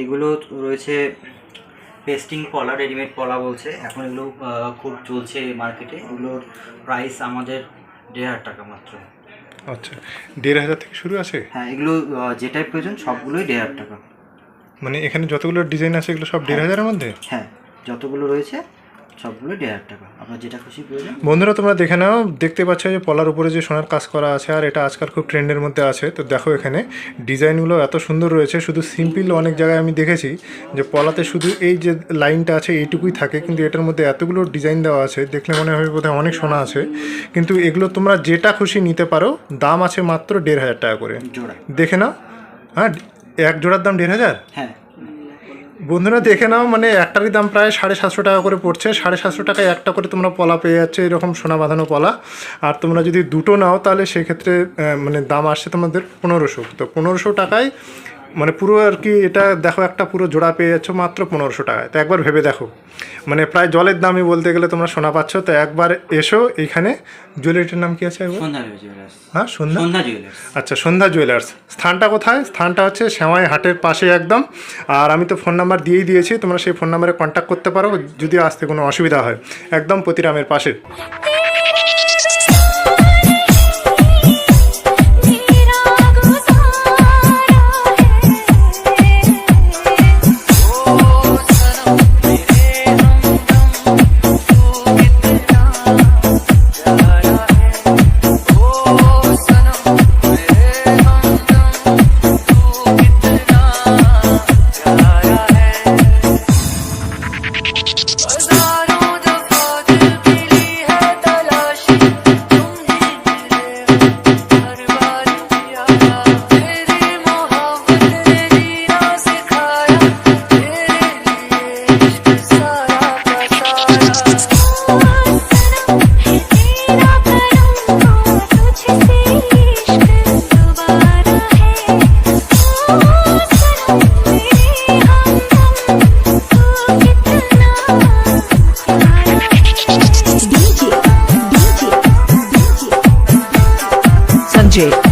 এগুলো রয়েছে পেস্টিং পলা রেডিমেড পলা বলছে। এখন এগুলো খুব চলছে মার্কেটে এগুলোর প্রাইস আমাদের দেড় হাজার টাকা মাত্র। আচ্ছা দেড় হাজার থেকে শুরু আছে? হ্যাঁ এগুলো যেটাই প্রয়োজন সবগুলোই দেড় হাজার টাকা। মানে এখানে যতগুলো ডিজাইন আছে এগুলো সব দেড় হাজারের মধ্যে? হ্যাঁ যতগুলো রয়েছে সবগুলো দেড় হাজার টাকা। আপনার যেটা খুশি প্রয়োজন বন্ধুরা তোমরা দেখে নাও দেখতে পাচ্ছ যে পলার উপরে যে সোনার কাজ করা আছে আর এটা আজকাল খুব ট্রেন্ডের মধ্যে আছে। তো দেখো এখানে ডিজাইনগুলো এত সুন্দর রয়েছে শুধু সিম্পল অনেক জায়গায় আমি দেখেছি যে পলাতে শুধু এই যে লাইনটা আছে এইটুকুই থাকে কিন্তু এটার মধ্যে এতগুলো ডিজাইন দেওয়া আছে দেখলে মনে হবে বোধহয় অনেক সোনা আছে। কিন্তু এগুলো তোমরা যেটা খুশি নিতে পারো দাম আছে মাত্র দেড় হাজার টাকা করে। দেখে নাও হ্যাঁ এক জোড়ার দাম দেড় হাজার? হ্যাঁ। বন্ধুরা, দেখে নাও মানে একটারই দাম প্রায় সাড়ে সাতশো টাকা করে পড়ছে। সাড়ে সাতশো টাকায় একটা করে তোমরা পলা পেয়ে যাচ্ছে, এরকম সোনা বাঁধানো পলা। আর তোমরা যদি দুটো নাও, তাহলে সেক্ষেত্রে মানে দাম আসছে তোমাদের পনেরোশো। তো পনেরোশো টাকায় মানে পুরো আর কি এটা দেখো একটা পুরো জোড়া পেয়ে যাচ্ছ মাত্র পনেরোশো টাকায়। তো একবার ভেবে দেখো। মানে প্রায় জলের দামই বলতে গেলে তোমরা সোনা পাচ্ছ। তো একবার এসো এইখানে জুয়েলারিটার নাম কি আছে একবার? হ্যাঁ সন্ধ্যা? সন্ধ্যা আচ্ছা সন্ধ্যা জুয়েলার্স। স্থানটা কোথায়? স্থানটা হচ্ছে শ্যামাই হাটের পাশে একদম। আর আমি তো ফোন নাম্বার দিয়েই দিয়েছি তোমরা সেই ফোন নাম্বারে কন্ট্যাক্ট করতে পারো। যদি আসতে কোনো অসুবিধা হয় একদম প্রতিরামের পাশে। J.